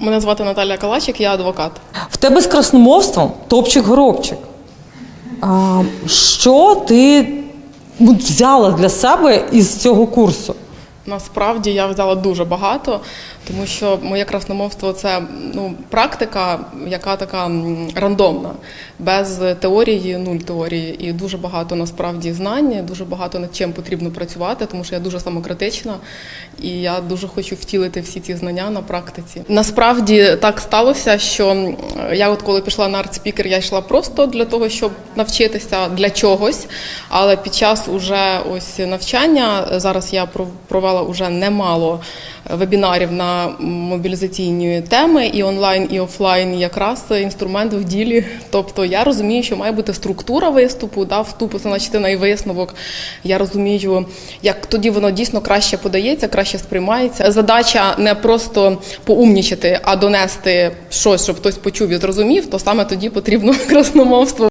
Мене звати Наталя Калачик, я адвокат. В тебе з красномовством топчик-горобчик. А, що ти ну, взяла для себе із цього курсу? Насправді я взяла дуже багато, тому що моє красномовство це ну, практика, яка така рандомна, без теорії, нуль теорії. І дуже багато насправді знань, дуже багато над чим потрібно працювати, тому що я дуже самокритична і я дуже хочу втілити всі ці знання на практиці. Насправді так сталося, що я, от коли пішла на артспікер, я йшла просто для того, щоб навчитися для чогось. Але під час уже ось навчання зараз я пров- провела уже немало вебінарів на мобілізаційні теми і онлайн, і офлайн. Якраз інструмент в ділі. Тобто я розумію, що має бути структура виступу, да, вступ, основна частина і висновок. Я розумію, як тоді воно дійсно краще подається, краще сприймається. Задача не просто поумнічати, а донести щось, щоб хтось почув і зрозумів, то саме тоді потрібно красномовство.